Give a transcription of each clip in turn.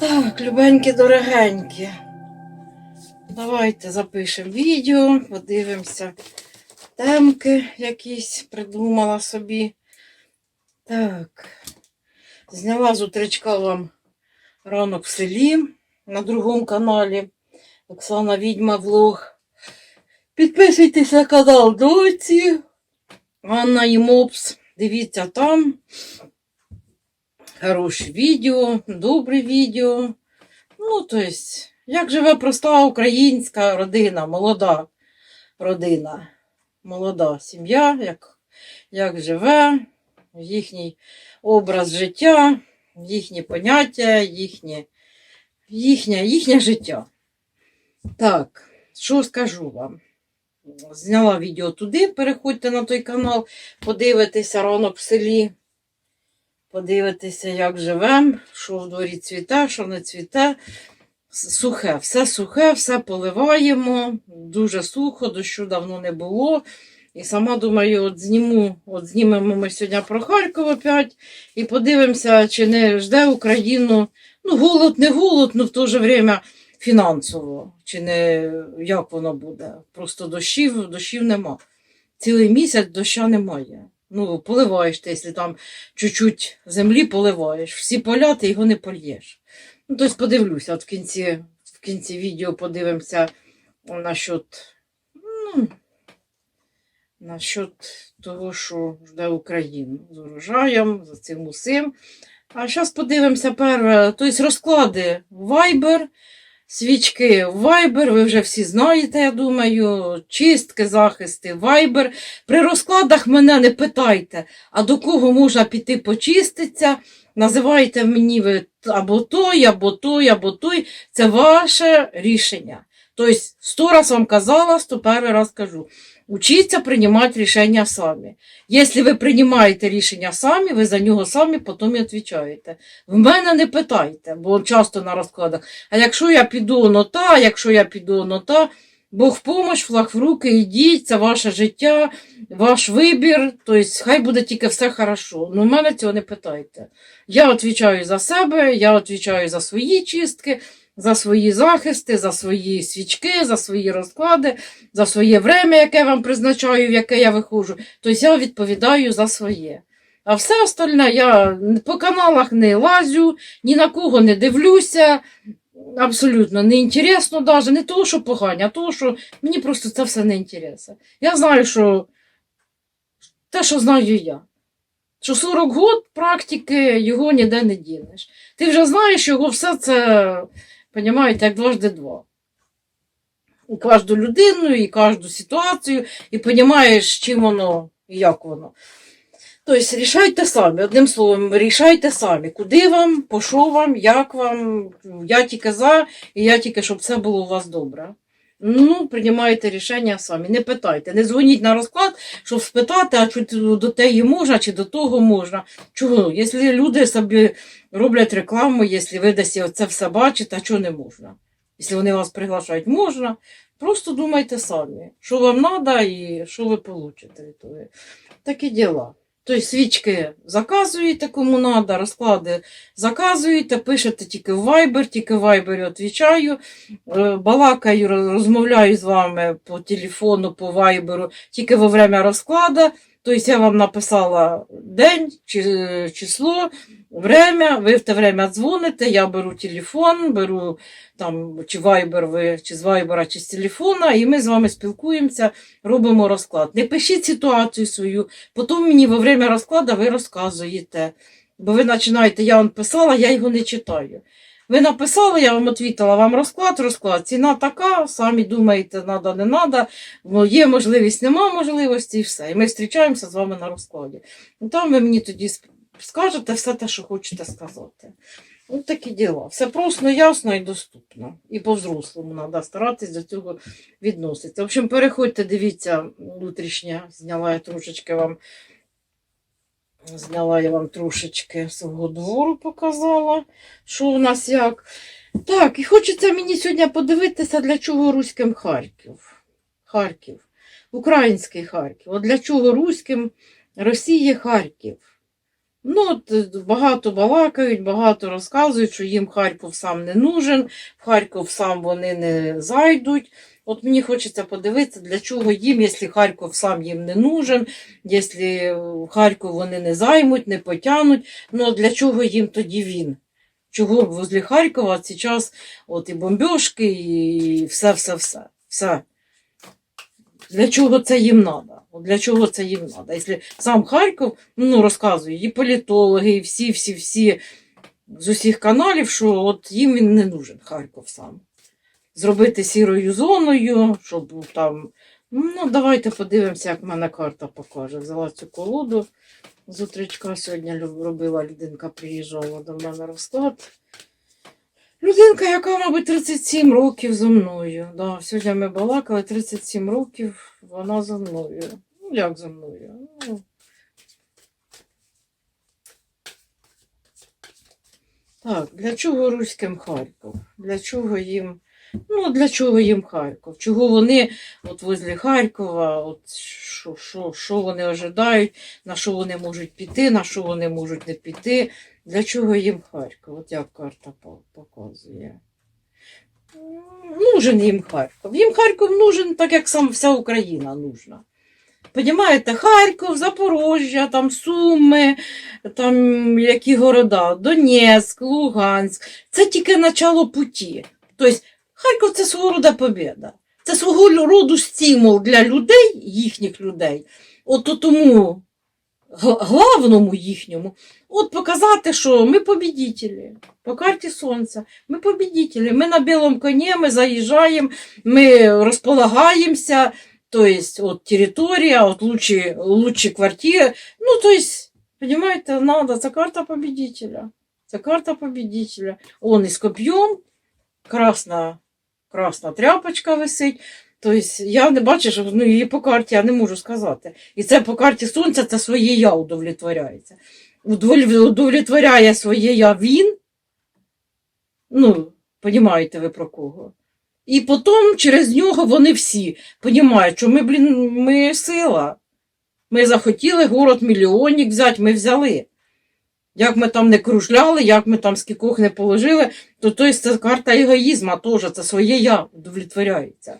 Так, любенькі, дорогенькі. Давайте запишемо відео, подивимося. Темки якісь придумала собі. Так. Зняла з утречка вам ранок в селі на другому каналі. Оксана Відьма Влог. Підписуйтесь на канал Доці. Анна і Мопс. Дивіться там. Хороше відео, добре відео. Ну, тобто, як живе проста українська родина, молода родина, молода сім'я, як, як живе, їхній образ життя, їхні поняття, їхнє, їхнє, їхнє життя. Так, що скажу вам? Зняла відео туди, переходьте на той канал, подивитися ранок в селі. Подивитися, як живемо, що в дворі цвіте, що не цвіте. Сухе, все сухе, все поливаємо. Дуже сухо, дощу давно не було. І сама думаю, от зніму, от знімемо ми сьогодні про Харків опять і подивимося, чи не жде Україну. Ну, голод, не голод, але в то же время фінансово. Чи не як воно буде. Просто дощів, дощів нема. Цілий місяць доща немає. Ну, поливаєш ти, якщо там чуть-чуть землі поливаєш. Всі поля ти його не польєш. Ну, тобто подивлюся, от в кінці, в кінці відео подивимося насчет, ну, насчет того, що жде Україну з урожаєм, за цим усім. А зараз подивимося перше, тобто розклади Viber, свічки Viber, ви вже всі знаєте, я думаю, чистки, захисти Viber. При розкладах мене не питайте, а до кого можна піти почиститися. Називайте мені ви або той, або той, або той. Це ваше рішення. Тобто, сто раз вам казала, сто перший раз кажу. Учіться приймати рішення самі. Якщо ви приймаєте рішення самі, ви за нього самі потім і відповідаєте. В мене не питайте, бо часто на розкладах. А якщо я піду оно та, якщо я піду оно та, Бог в помощь, флаг в руки, йдіть, це ваше життя, ваш вибір, тобто хай буде тільки все хорошо. Ну, в мене цього не питайте. Я відповідаю за себе, я відповідаю за свої чистки, за свої захисти, за свої свічки, за свої розклади, за своє время, яке вам призначаю, в яке я виходжу. Тобто я відповідаю за своє. А все остальне я по каналах не лазю, ні на кого не дивлюся. Абсолютно не інтересно навіть, не того, що погані, а того, що мені просто це все не інтересно. Я знаю, що те, що знаю я. Що 40 год практики його ніде не дінеш. Ти вже знаєш його все це, понімаєте, як дважди два. І кожну людину, і кожну ситуацію, і розумієш, чим воно і як воно. Тобто, рішайте самі, одним словом, рішайте самі, куди вам, по що вам, як вам. Я тільки за, і я тільки, щоб все було у вас добре. Ну, приймайте рішення самі. Не питайте, не дзвоніть на розклад, щоб спитати, а чи до теї можна, чи до того можна. Чого? Якщо люди собі роблять рекламу, якщо ви десь це все бачите, а чого не можна? Якщо вони вас приглашають, можна. Просто думайте самі, що вам треба і що ви получите. Такі діла. Тобто свічки заказуєте, кому треба, розклади заказуєте, пишете тільки в Viber, тільки в Viber відповідаю, е, балакаю, розмовляю з вами по телефону, по Viber, тільки во время розкладу. Тобто я вам написала день, число, время, ви в те время дзвоните, я беру телефон, беру там чи Viber ви, чи з Viber, чи з телефона, і ми з вами спілкуємося, робимо розклад. Не пишіть ситуацію свою, потім мені во время розкладу ви розказуєте. Бо ви починаєте, я вам писала, я його не читаю. Ви написали, я вам відповіла, вам розклад, розклад, ціна така, самі думаєте, треба, не треба, є можливість, нема можливості, і все. І ми зустрічаємося з вами на розкладі. Ну, там ви мені тоді скажете все те, що хочете сказати. Ось такі діла. Все просто, ясно і доступно. І по-взрослому треба старатись до цього відноситися. В общем, переходьте, дивіться, внутрішнє, зняла я трошечки вам. Зняла я вам трошечки свого двору, показала, що у нас як. Так, і хочеться мені сьогодні подивитися, для чого руським Харків. Харків. Український Харків. От для чого руським Росії Харків. Ну, от, багато балакають, багато розказують, що їм Харків сам не нужен, в Харків сам вони не зайдуть. От мені хочеться подивитися, для чого їм, якщо Харків сам їм не нужен, якщо Харків вони не займуть, не потягнуть, ну а для чого їм тоді він? Чого возле Харкова зараз от і бомбьошки, і все-все-все. Все. Для чого це їм треба? Для чого це їм треба? Якщо сам Харків ну, розказує, і політологи, і всі, всі, всі з усіх каналів, що от їм він не нужен, Харків сам. Зробити сірою зоною, щоб там. Ну, давайте подивимося, як в мене карта покаже. Взяла цю колоду з. Сьогодні робила людинка, приїжджала до мене розклад. Людинка, яка, мабуть, 37 років зо мною. Да, сьогодні ми балакали 37 років, вона зо мною. Ну, як зо мною? Ну, Так, для чого руським Харків? Для чого їм? Ну, для чого їм Харків? Чого вони от возле Харкова, от що, що, що вони ожидають, на що вони можуть піти, на що вони можуть не піти? Для чого їм Харків? От як карта показує. Нужен їм Харків. Їм Харків нужен, так як сам вся Україна нужна. Понімаєте, Харків, Запорожжя, там Суми, там які города, Донецьк, Луганськ. Це тільки начало путі. Тобто Харків це свого роду побіда. Це свого роду стимул для людей, їхніх людей. От тому главному їхньому, от показати, що ми побідітелі. По карті сонця. Ми побідітелі. Ми на білому коні, ми заїжджаємо, ми розполагаємося. То есть, от територія, от лучші, лучші квартири. Ну, то есть, понимаете, надо, це карта победителя. Це карта победителя. Он із коп'єм, красна, красна тряпочка висить. Тобто, я не бачу, що ну, її по карті я не можу сказати. І це по карті сонця це своє я удовлетворяється. Удовлетворяє своє я він. Ну, понімаєте ви про кого. І потім через нього вони всі понімають, що ми, блін, ми сила. Ми захотіли город мільйонник взяти, ми взяли. Як ми там не кружляли, як ми там скількох не положили, то тобто, це карта егоїзму теж, це своє я удовлетворяється.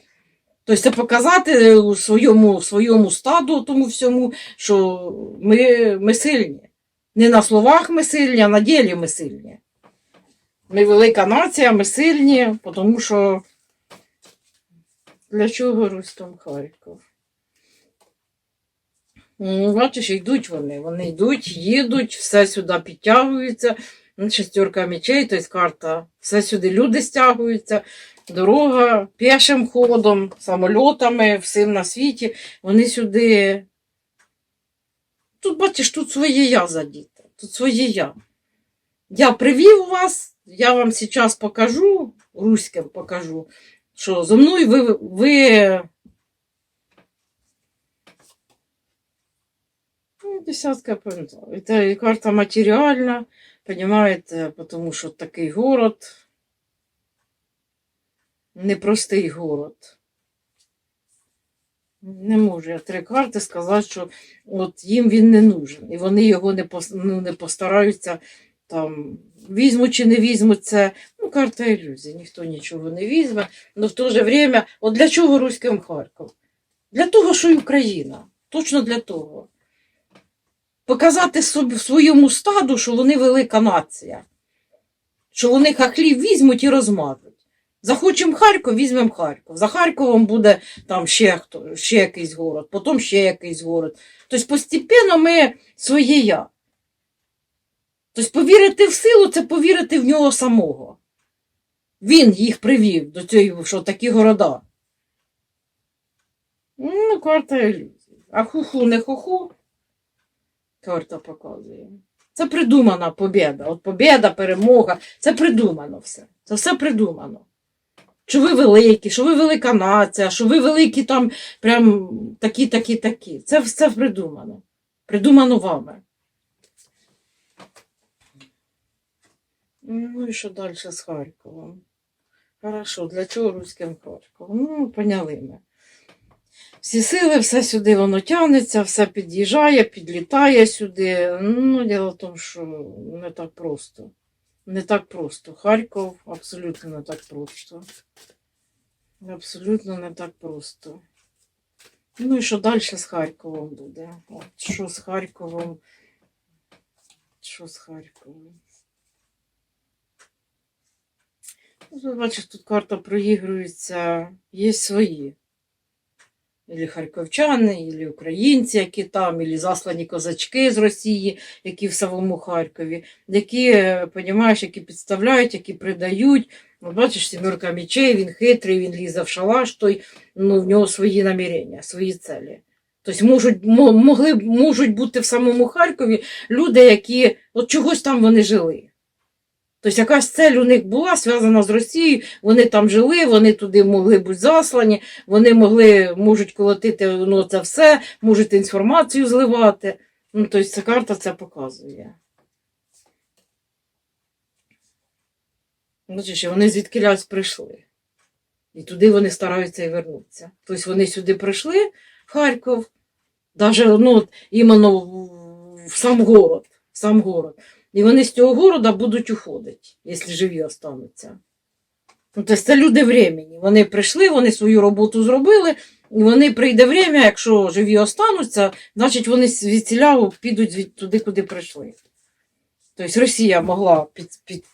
Тобто це показати у своєму, своєму стаду тому всьому, що ми, ми сильні. Не на словах ми сильні, а на ділі ми сильні. Ми велика нація, ми сильні, тому що для чого Рустам Харків? Ну, бачиш, йдуть вони. Вони йдуть, їдуть, все сюди підтягується. Ну, Шестерка мечей, тобто карта. Все сюди люди стягуються, дорога пішим ходом, самольотами, всім на світі. Вони сюди. Тут, бачиш, тут своє я задіте. Тут своє я. Я привів вас, я вам зараз покажу, руським покажу, що зо мною ви, ви Ну, десятка. Это карта материальна, понимаете, потому що такий город, непростий город. Не можу я три карти сказати, що от їм він не нужен. І вони його не, ну, не постараються там, візьмуть чи не візьмуть це. Ну, карта ілюзії, ніхто нічого не візьме. Але в то же время, от для чого руським Харків? Для того, що й Україна. Точно для того показати своєму стаду, що вони велика нація, що вони хахлів візьмуть і розмажуть. Захочемо Харків, візьмемо Харків. За Харковом буде там ще хто, ще якийсь город, потім ще якийсь город. Тобто постепенно ми своє я. Тобто повірити в силу це повірити в нього самого. Він їх привів до цього, що такі города. Ну, карта ілюзій. А хуху не хуху. Карта показує. Це придумана побєда. От побєда, перемога. Це придумано все. Це все придумано. Що ви великі, що ви велика нація, що ви великі там прям такі, такі, такі. Це все придумано. Придумано вами. Ну і що далі з Харковом? Хорошо, для чого руським Харковом? Ну, поняли ми. Всі сили, все сюди воно тягнеться, все під'їжджає, підлітає сюди. Ну, діло в тому, що не так просто. Не так просто. Харків абсолютно не так просто. Абсолютно не так просто. Ну і що далі з Харковом буде? От, що з Харковом? Що з Харковом? Ну, бачиш, тут карта проігрується, є свої. Ілі харківчани, ілі українці, які там, ілі заслані козачки з Росії, які в самому Харкові, які, е, понімаєш, які підставляють, які придають. Бачиш, сімерка мечей, він хитрий, він лізе в шалаш, той, ну, в нього свої намірення, свої цілі. Тобто можуть, могли, можуть бути в самому Харкові люди, які от чогось там вони жили. Тобто якась цель у них була зв'язана з Росією, вони там жили, вони туди могли бути заслані, вони могли, можуть колотити ну, це все, можуть інформацію зливати. Ну, тобто ця карта це показує. Бачиш, вони звідкилясь прийшли. І туди вони стараються і вернутися. Тобто вони сюди прийшли, в Харків, навіть ну, іменно в сам город, в сам город. І вони з цього города будуть уходити, якщо живі остануться. Ну, тобто це люди времени. Вони прийшли, вони свою роботу зробили, і вони прийде время, якщо живі остануться, значить вони звідсіля підуть туди, куди прийшли. Тобто Росія могла під, під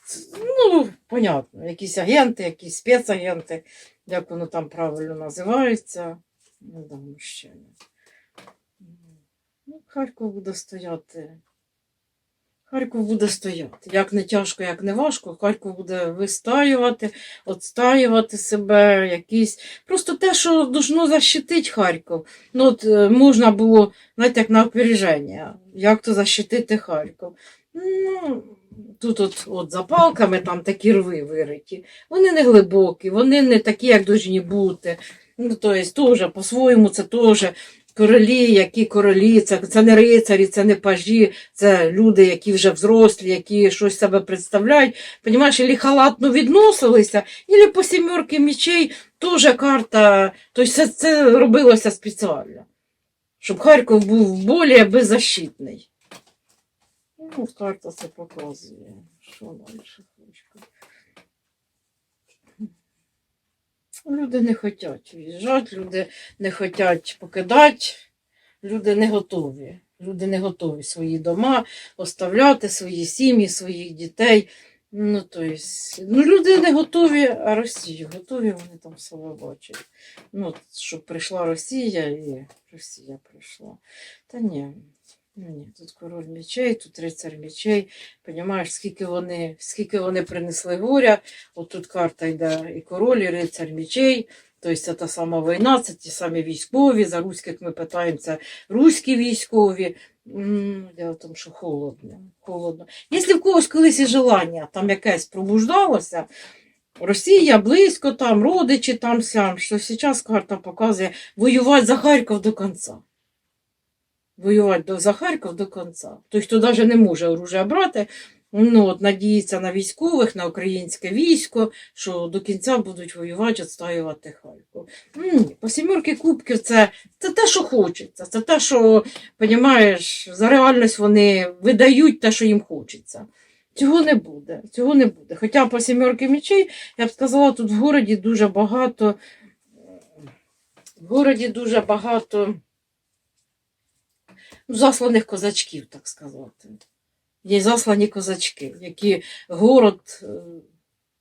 ну, понятно, якісь агенти, якісь спецагенти, як воно там правильно називається. Не дам ще. Ну, Харків буде стояти. Харків буде стояти. Як не тяжко, як не важко, Харків буде вистаювати, отстаювати себе, якісь. Просто те, що должно защитити Харків. Ну, от е, можна було, знаєте, як на опереження, як то защитити Харків. Ну, тут от, от за палками там такі рви вириті. Вони не глибокі, вони не такі, як повинні бути. Ну, тобто, теж, по-своєму, це теж королі, які королі, це, це не рицарі, це не пажі, це люди, які вже взрослі, які щось себе представляють. Понімаєш, ілі халатно відносилися, ілі по сімерки мічей теж карта. Тобто це, це робилося спеціально. Щоб Харків був більш беззащитний. Ну, карта це показує. Що далі хоче. Люди не хочуть в'їжджати, люди не хочуть покидати, люди не готові. Люди не готові свої дома оставляти, свої сім'ї, своїх дітей. Ну, то есть, ну, люди не готові, а Росію готові, вони там себе бачать. Ну, щоб прийшла Росія і Росія прийшла. Та ні, ну, ні, тут король мечей, тут рицар мечей. Понімаєш, скільки вони, скільки вони принесли горя. От тут карта йде і король, і рицар мечей. Тобто це та сама війна, це ті самі військові. За руських ми питаємо, це руські військові. Дело в що холодно. холодно. Якщо в когось колись і желання там якесь пробуждалося, Росія близько, там родичі, там сям, що зараз карта показує воювати за Харків до кінця. Воювати за Харків до кінця. Той, хто навіть не може оружие брати, ну, от, надіється на військових, на українське військо, що до кінця будуть воювати, відстоювати Харків. Ні, по сімерки кубків це, це те, що хочеться, це те, що, понімаєш, за реальність вони видають те, що їм хочеться. Цього не буде, цього не буде. Хоча по сімерки мечей, я б сказала, тут в городі дуже багато, в городі дуже багато ну, засланих козачків, так сказати. Є заслані козачки, які город, е,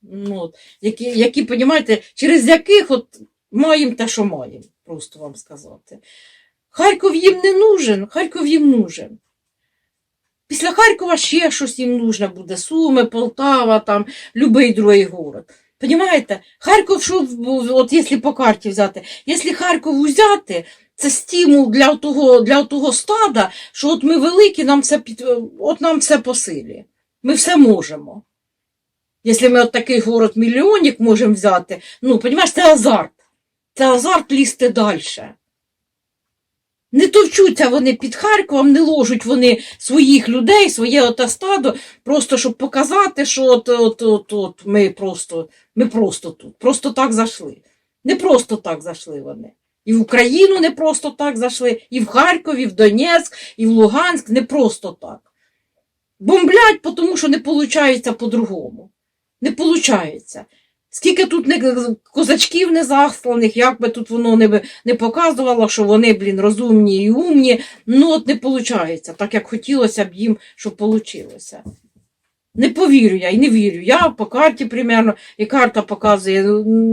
ну, які, які, понімаєте, через яких от маємо те, що маємо, просто вам сказати. Харків їм не нужен, Харків їм нужен. Після Харкова ще щось їм нужно буде. Суми, Полтава, там, любий другий город. Понімаєте? Харків, що, от якщо по карті взяти, якщо Харків взяти, це стимул для того, для того стада, що от ми великі, нам все під, от нам все по силі. Ми все можемо. Якщо ми от такий город мільйонник можемо взяти, ну, понімаєш, це азарт. Це азарт лізти далі. Не товчуться вони під Харковом, не ложуть вони своїх людей, своє оте стадо, просто щоб показати, що от, от, от, от ми, просто, ми просто тут, просто так зайшли. Не просто так зайшли вони. І в Україну не просто так зайшли, і в Харків, і в Донецьк, і в Луганськ не просто так. Бомблять, тому що не виходить по-другому. Не виходить. Скільки тут не, козачків не засланих, як би тут воно не, не показувало, що вони, блін, розумні і умні, ну от не виходить, так як хотілося б їм, щоб вийшло. Не повірю я і не вірю. Я по карті примерно, і карта показує,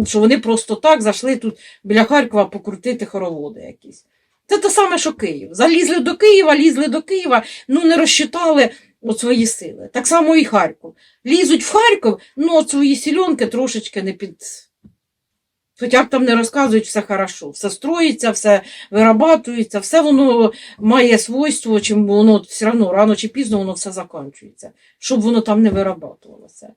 що вони просто так зайшли тут біля Харкова покрутити хороводи якісь. Це те саме, що Київ. Залізли до Києва, лізли до Києва, ну не розчитали от свої сили. Так само і Харків. Лізуть в Харків, ну от свої сільонки трошечки не під. Хоча б там не розказують, все хорошо, все строїться, все вирабатується, все воно має свойство, чим воно все одно рано чи пізно воно все закінчується, щоб воно там не вирабатувалося.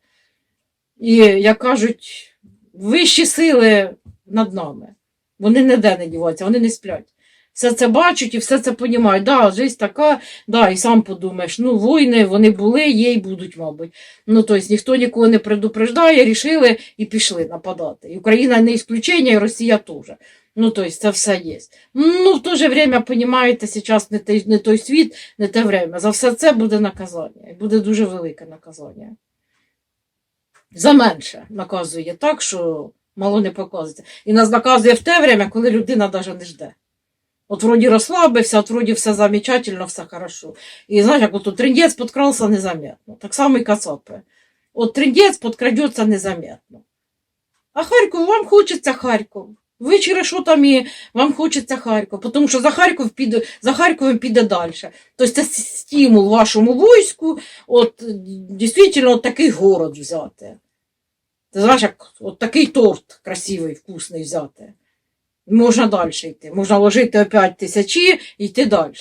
І, як кажуть, вищі сили над нами. Вони ніде не діваються, вони не сплять. Все це бачать і все це понімають. Да, життя така, да, і сам подумаєш, ну, війни вони були, є і будуть, мабуть. Ну, тобто ніхто нікого не предупреждає, рішили і пішли нападати. І Україна не ісключення, і Росія теж. Ну, тобто, це все є. Ну, в то же время, понімаєте, зараз не той, не той світ, не те время. За все це буде наказання. Буде дуже велике наказання. За менше наказує так, що мало не показується. І нас наказує в те время, коли людина навіть не жде. От вроді розслабився, от вроді все замечательно, все хорошо. І знаєш, як от трендець подкрався незаметно. Так само і кацапи. От трендець подкрадеться незаметно. А Харків, вам хочеться Харків. Ви через що там і вам хочеться Харків, тому що за Харків піде, за Харковом піде далі. Тобто це стимул вашому війську, от дійсно от такий город взяти. Ти знаєш, як от такий торт красивий, вкусний взяти. Можна далі йти. Можна ложити опять тисячі і йти далі.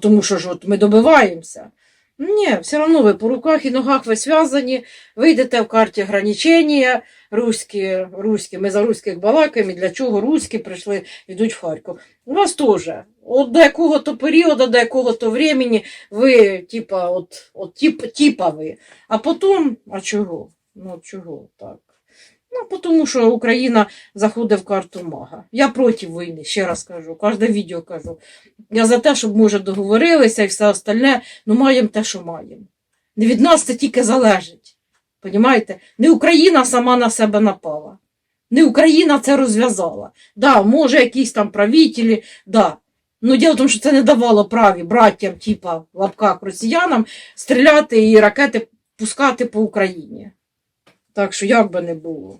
Тому що ж от ми добиваємося. Ні, все одно ви по руках і ногах ви зв'язані, ви йдете в карті ограничення, руські, руські, ми за руських балакаємо, для чого руські прийшли, йдуть в Харків. У вас теж. От до якого-то періоду, до якого-то времени ви, типа, от, от тип, типа ви. А потім, а чого? Ну, чого так? Ну, тому що Україна заходить в карту мага. Я проти війни, ще раз кажу, кожне відео кажу. Я за те, щоб може договорилися і все остальне, ну маємо те, що маємо. Не від нас це тільки залежить. Понімаєте? Не Україна сама на себе напала. Не Україна це розв'язала. Да, може, якісь там правителі, да. Ну, діло в тому, що це не давало праві браттям, типа лапках росіянам, стріляти і ракети пускати по Україні. Так що як би не було.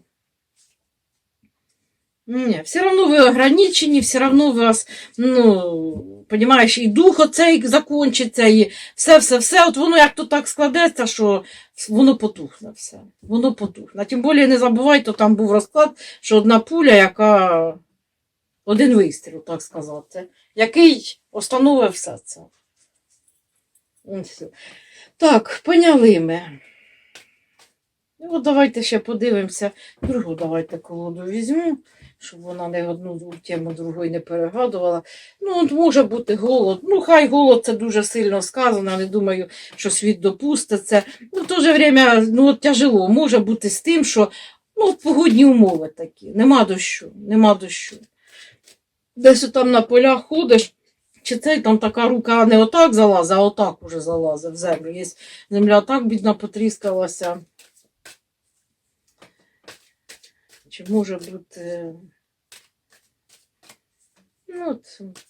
Ні, все одно ви ограничені, все одно у вас, ну, понімаєш, і дух оцей закончиться, і все, все, все. От воно як то так складеться, що воно потухне все. Воно потухне. Тим більше не забувайте, там був розклад, що одна пуля, яка один вистріл, так сказати, який остановив все це. Все. Так, поняли ми. Ну, давайте ще подивимося. Другу давайте колоду візьму, щоб вона не одну тему другої не перегадувала. Ну, от може бути голод. Ну, хай голод це дуже сильно сказано, не думаю, що світ допустить це. Ну, в то же время, ну, от тяжело. Може бути з тим, що ну, погодні умови такі. Нема дощу, нема дощу. Десь там на полях ходиш. Чи цей там така рука не отак залазить, а отак уже залазить в землю. Є земля так бідна потріскалася. Чи може бути. Ну,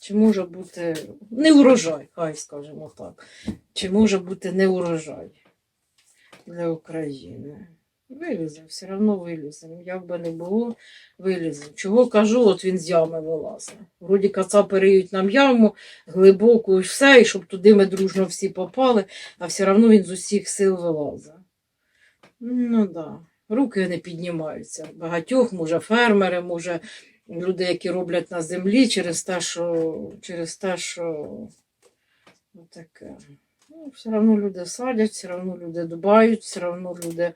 чи може бути не урожай, хай скажемо так. Чи може бути не урожай для України? Виліземо, все одно виліземо. Як би не було, виліземо. Чого кажу, от він з ями вилазить. Вроді кацапи риють нам яму глибоку і все, і щоб туди ми дружно всі попали, а все одно він з усіх сил вилазить. Ну так. Да. Руки не піднімаються. Багатьох, може, фермери, може, люди, які роблять на землі через те, що через те, що таке. Ну, все одно люди садять, все одно люди дбають, все одно люди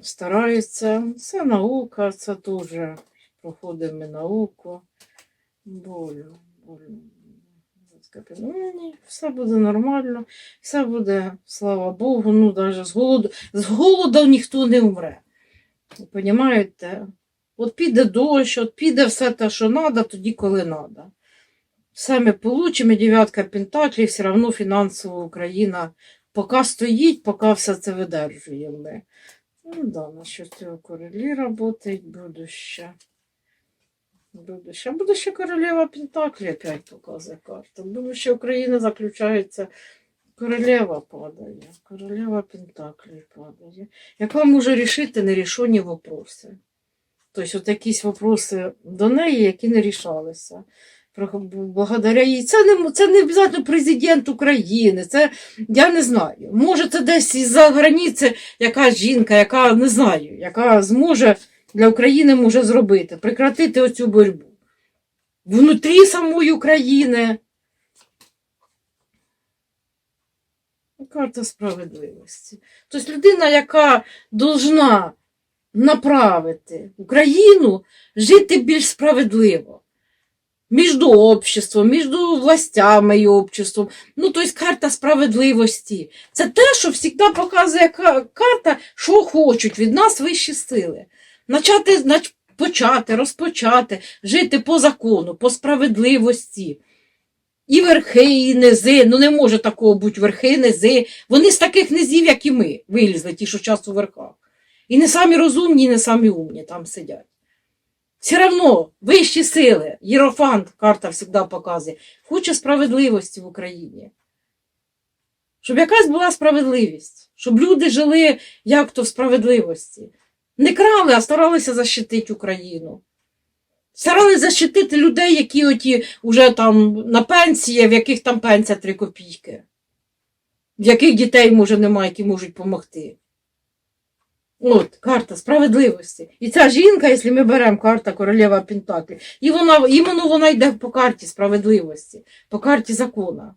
стараються. Це наука, це теж проходимо науку. Болю, болю. Ну, ні, все буде нормально, все буде, слава Богу, ну навіть з голоду, з голоду ніхто не вмре. Понімаєте? От піде дощ, от піде все те, що треба, тоді, коли треба. Все ми получимо, дев'ятка пентаклів, все одно фінансово Україна поки стоїть, поки все це видержуємо. Ну да, на що цього королі работають, будуще. Будуще. Будуще королева Пентаклі опять показує карта. Будуще України заключається. Королева падає. Королева Пентаклі падає. Яка може рішити нерішені вопроси. Тобто, от якісь вопроси до неї, які не рішалися. Благодаря їй. Це не, це не обов'язково президент України. Це я не знаю. Може, це десь із-за границі якась жінка, яка не знаю, яка зможе для України може зробити, прекратити оцю боротьбу. Внутрі самої України. Карта справедливості. Тобто людина, яка должна направити Україну жити більш справедливо. Між обществом, між властями і обществом. Ну, тобто карта справедливості. Це те, що завжди показує карта, що хочуть від нас вищі сили. Начати, нач- почати, розпочати, жити по закону, по справедливості. І верхи, і низи. Ну не може такого бути верхи, низи. Вони з таких низів, як і ми, вилізли, ті, що часто у верхах. І не самі розумні, і не самі умні там сидять. Все одно вищі сили, Єрофант, карта завжди показує, хоче справедливості в Україні. Щоб якась була справедливість, щоб люди жили як то в справедливості. Не крали, а старалися защитити Україну. Старалися защитити людей, які оті вже там на пенсії, в яких там пенсія 3 копійки, в яких дітей, може, немає, які можуть допомогти. От, карта справедливості. І ця жінка, якщо ми беремо карта королева Пентаклі, і вона, іменно вона йде по карті справедливості, по карті закона.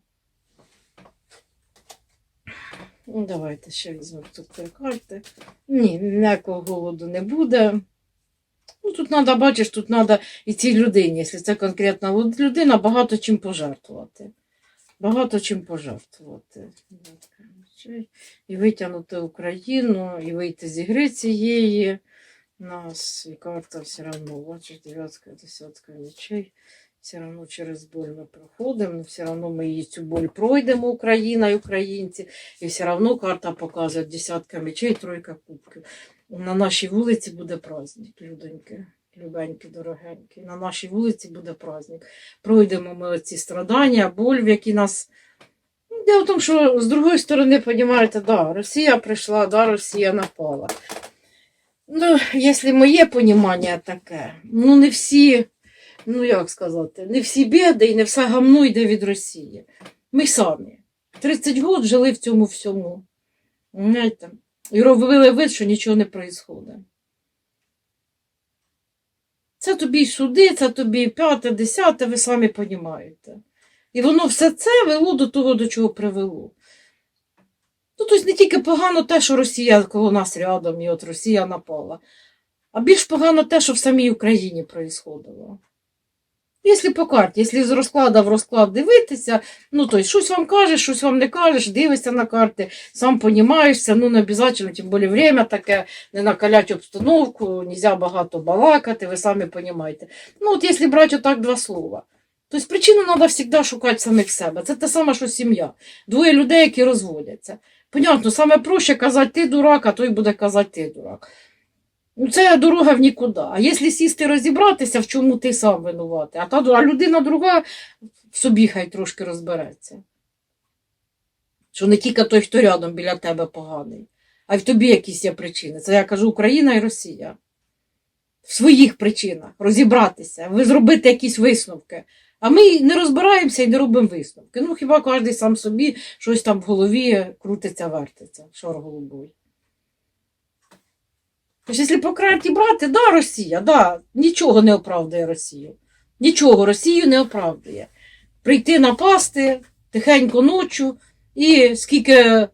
Ну, Давайте ще візьмемо тут три карти. Ні, ніякого голоду не буде. Ну, тут треба, бачиш, тут треба і цій людині, якщо це конкретна людина, багато чим пожертвувати. Багато чим пожертвувати. І витягнути Україну, і вийти з ігри цієї. Нас і карта все одно, бачиш, дев'ятка, десятка мечей. Все одно через боль ми проходимо, все одно ми її цю боль пройдемо, Україна і українці. І все одно карта показує десятка мечей, тройка кубків. На нашій вулиці буде праздник, людоньки, любенькі, дорогенькі. На нашій вулиці буде праздник. Пройдемо ми оці страдання, боль, в які нас. Ну, Дело в тому, що з другої сторони, розумієте, да, Росія прийшла, да, Росія напала. Ну, якщо моє понімання таке, ну не всі, ну як сказати, не всі біди і не все гамно йде від Росії. Ми самі. 30 років жили в цьому всьому. Знаєте? І робили вид, що нічого не відбувається. Це тобі суди, це тобі п'яте, десяте, ви самі розумієте. І воно все це вело до того, до чого привело. Ну, тобто не тільки погано те, що Росія коло нас рядом, і от Росія напала, а більш погано те, що в самій Україні відбувалося. Якщо по карті, якщо з розкладу в розклад дивитися, ну тобто щось вам кажеш, щось вам не кажеш, дивишся на карти, сам понімаєшся, ну не обов'язково, тим більше время таке, не накалять обстановку, нельзя багато балакати, ви самі розумієте. Ну от якщо брати отак два слова. Тобто причину треба завжди шукати самих себе. Це те саме, що сім'я. Двоє людей, які розводяться. Понятно, саме проще казати ти дурак, а той буде казати ти дурак. Ну, Це дорога в нікуди. А якщо сісти розібратися, в чому ти сам винуватий, а, та, а людина друга в собі хай трошки розбереться. Що не тільки той, хто рядом біля тебе поганий, а й в тобі якісь є причини. Це я кажу Україна і Росія. В своїх причинах розібратися, ви зробити якісь висновки. А ми не розбираємося і не робимо висновки. Ну, хіба кожен сам собі щось там в голові крутиться, вертиться, шор голубой. Тож, якщо по карті брати, да, Росія, да, нічого не оправдує Росію. Нічого Росію не оправдує. Прийти напасти тихенько ночу і скільки,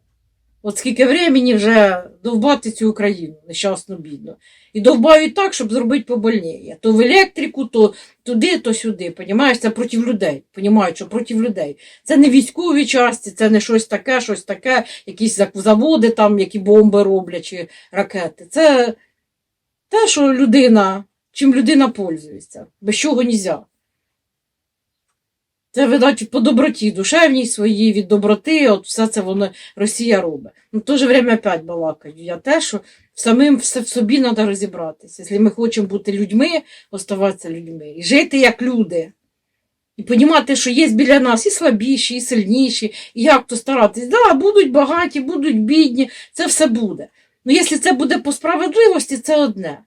от скільки времени вже довбати цю Україну, нещасно бідно. І довбають так, щоб зробити побольніє. То в електрику, то туди, то сюди. Понімаєш, це проти людей. Понімають, що проти людей. Це не військові часті, це не щось таке, щось таке, якісь заводи, там, які бомби роблять, чи ракети. Це те, що людина чим людина пользується. Без чого нельзя. Це, видать, по доброті душевній своїй, від доброти, от все це воно Росія робить. Ну, в то же время опять балакаю. Я те, що самим все в собі треба розібратися. Якщо ми хочемо бути людьми, оставатися людьми, і жити як люди. І розуміти, що є біля нас і слабіші, і сильніші, і як то старатись. Да, будуть багаті, будуть бідні, це все буде. Ну, якщо це буде по справедливості, це одне.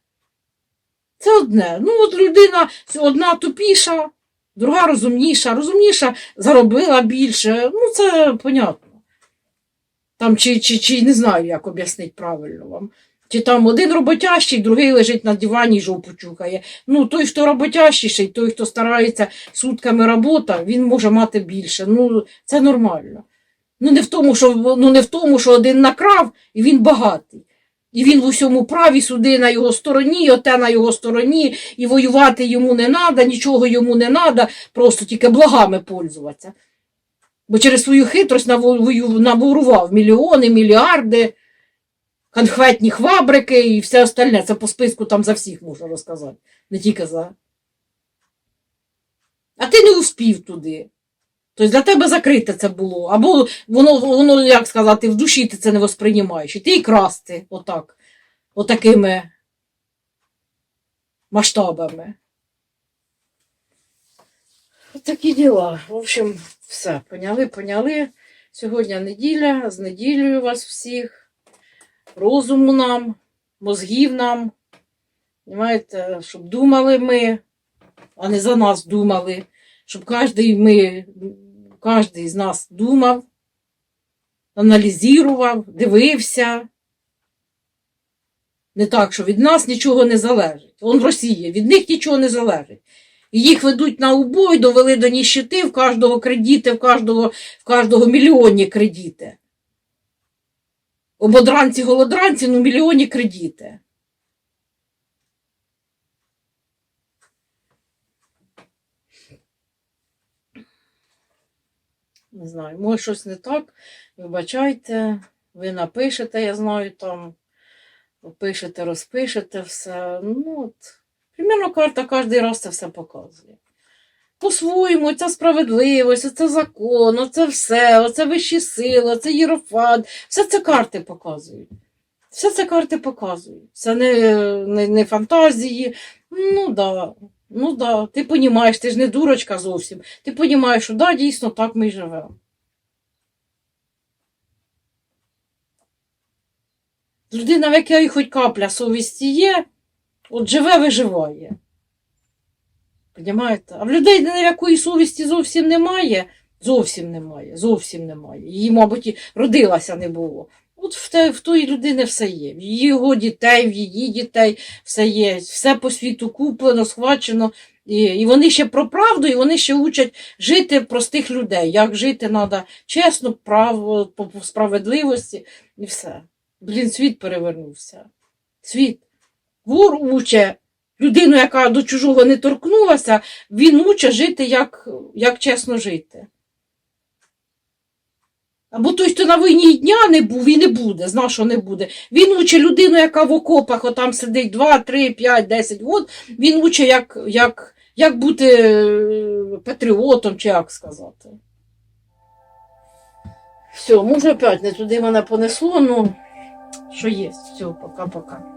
Це одне. Ну, от людина одна тупіша, друга розумніша, розумніша заробила більше. Ну, це понятно. Там, чи, чи, чи не знаю, як об'яснити правильно вам. Чи там один роботящий, другий лежить на дивані і жопу чухає. Ну, той, хто роботящіший, той, хто старається сутками робота, він може мати більше. Ну, це нормально. Ну, не в тому, що, ну, не в тому, що один накрав, і він багатий. І він в усьому праві, суди на його стороні, і оте на його стороні, і воювати йому не треба, нічого йому не треба, просто тільки благами пользуватися. Бо через свою хитрость наворував мільйони, мільярди, конхветні фабрики і все остальне. Це по списку там за всіх можна розказати, не тільки за. А ти не успів туди. Тобто для тебе закрите це було. Або воно, воно, як сказати, в душі ти це не восприймаєш. І ти і красти отак, отакими масштабами. Такі діла. В общем, все, поняли, поняли. Сьогодні неділя, з неділею вас всіх. Розуму нам, мозгів нам. Понимаєте, щоб думали ми, а не за нас думали. Щоб кожен ми, кожен з нас думав, аналізував, дивився. Не так, що від нас нічого не залежить. Он в Росії, від них нічого не залежить. І їх ведуть на убой, довели до ніщити, в кожного кредити, в кожного, в кожного мільйонні кредити. Ободранці, голодранці, ну мільйонні кредити. Не знаю, може щось не так. Вибачайте, ви напишете, я знаю, там пишете, розпишете все. Ну, от, примірно карта кожен раз це все показує. По-своєму, це справедливість, це закон, оце все, оце вищі сили, це єрофан. Все це карти показують. Все це карти показують. Це не, не, не фантазії. Ну да. Ну да, ти розумієш, ти ж не дурочка зовсім. Ти розумієш, що да, дійсно так ми й живемо. Людина, в якій хоч капля совісті є, от живе, виживає. Понімаєте? А в людей, на якої совісті зовсім немає, зовсім немає, зовсім немає. Її, мабуть, і родилася не було. От в, те, в тої людини все є. В його дітей, в її дітей все є. Все по світу куплено, схвачено. І, і вони ще про правду, і вони ще учать жити простих людей. Як жити треба чесно, право, по справедливості і все. Блін, світ перевернувся. Світ. Вор уче людину, яка до чужого не торкнулася, він уче жити, як, як чесно жити. Або той, хто на війні дня не був і не буде, знав, що не буде. Він учить людину, яка в окопах отам сидить 2, 3, 5, 10 год, він учить, як, як, як бути е, патріотом, чи як сказати. Все, може опять не туди мене понесло, ну що є. Все, пока-пока.